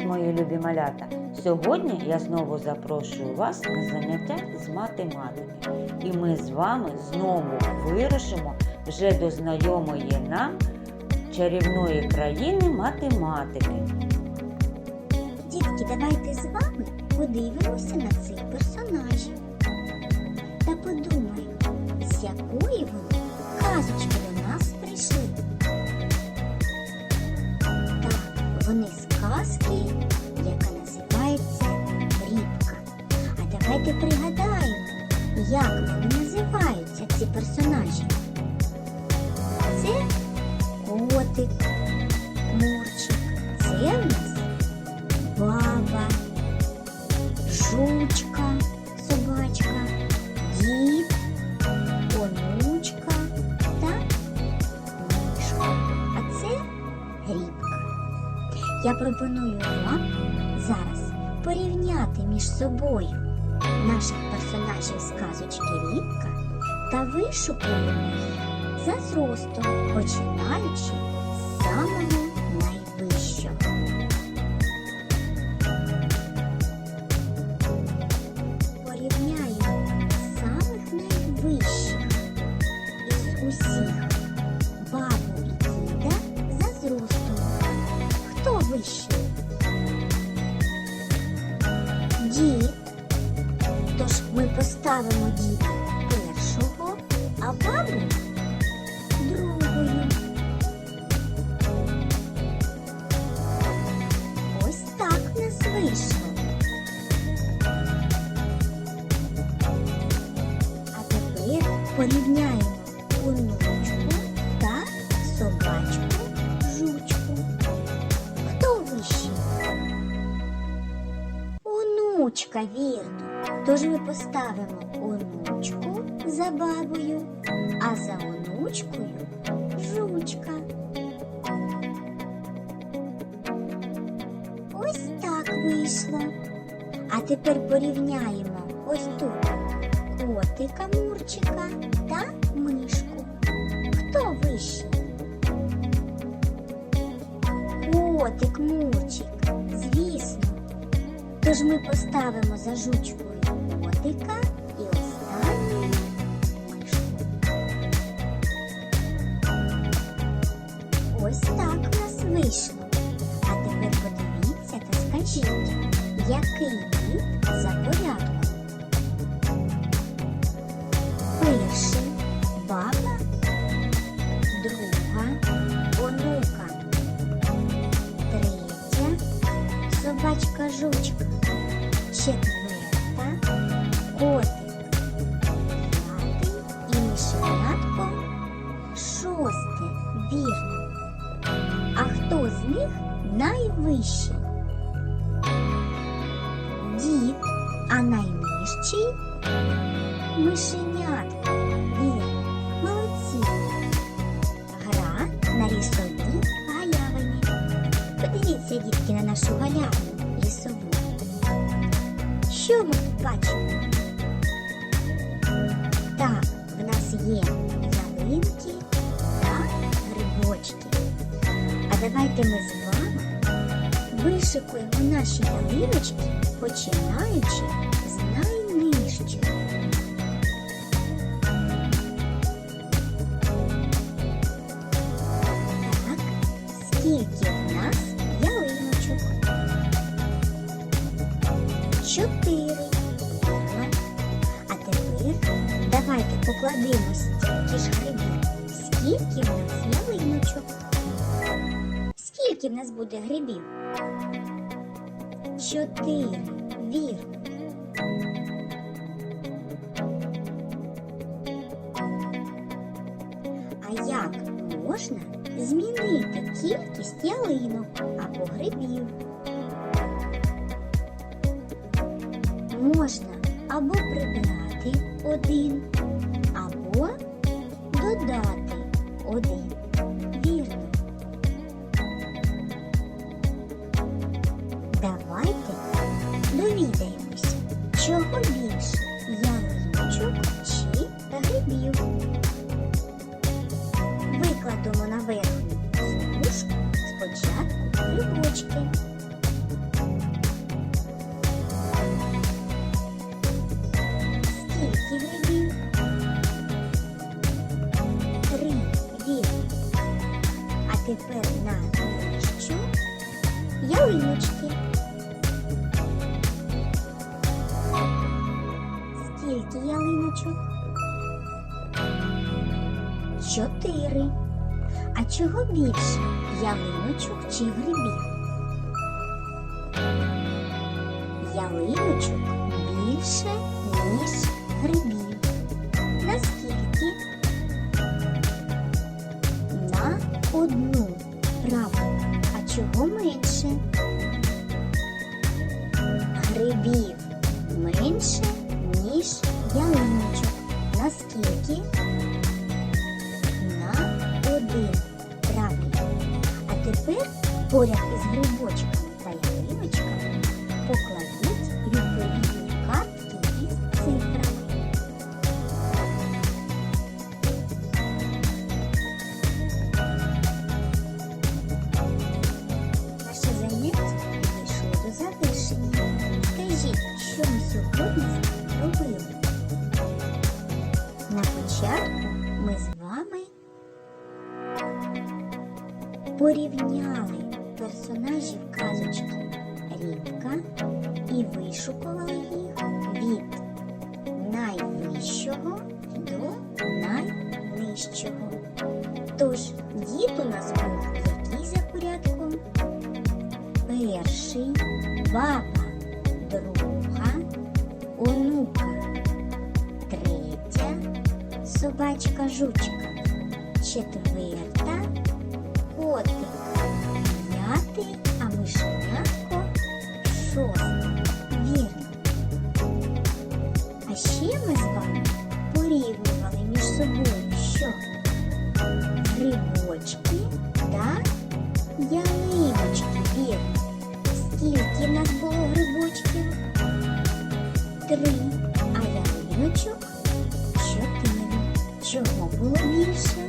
Привіт, мої любі малята! Сьогодні я знову запрошую вас на заняття з математики. І ми з вами знову вирушимо вже до знайомої нам чарівної країни математики. Дітки, давайте з вами подивимося на цей персонажів давайте пригадаємо, як називаються ці персонажі. Це котик, мурчик, це в нас баба, жучка, собачка, дід, онучка та мишка. А це грібка. Я пропоную вам зараз порівняти між собою наших персонажів з казочки Рібка та вишукуємо їх за зростом, починаючи з самого ми діти першого, а бабу другої. Ось так нас вийшло. А тепер порівняємо Онучка, вірно. Тож ми поставимо онучку за бабою, а за онучкою жучка. Ось так вийшло. А тепер порівняємо ось тут котика Мурчика та мишку. Хто вищий? Котик Мурчик. Тож ми поставимо за жучкою котика і останню мишку. Ось так у нас вийшло. А тепер подивіться та скажіть, який вид за порядком? Перший баба, друга, онука, третя, собачка жучка, четверта, котик, п'ятий і мишенятко шосте, вірно. А хто з них найвищий? Дід, а найнижчий мишенятко. Вірно. Молодці. Гра на лісовій галявині. Подивіться, дітки, на нашу галявину лісову. Що ми тут? Так, в нас є ялинки та грибочки. А давайте ми з вами вишикуємо наші ялиночки, починаючи з найнижчої. Так, скільки покладемо стільки ж грибів. Скільки в нас ялиночок? Скільки в нас буде грибів? Чотири. Вірно. А як можна змінити кількість ялинок або грибів? Можна або прибрати один, або додати тепер на нижчу ялиночки. Скільки ялиночок? Чотири. А чого більше? Ялиночок чи грибів? Ялиночок більше, ніж грибів. Одну. Правильно. А чого менше? Грибів менше, ніж ялиночок. Наскільки? На один. Правильно. А тепер поряд На ми з вами порівняли персонажів казочки Рібка і вишукували їх від найвищого до найнижчого. Тож дід у нас був який за порядком? Перший, баба, собачка жучка, четверта, котик, п'ятий, а мишенятко шостий. Вірно. А ще ми з вами порівнювали між собою що? Грибочки та ялиночки. Вірно. Скільки в нас було грибочків? Три. Чотири.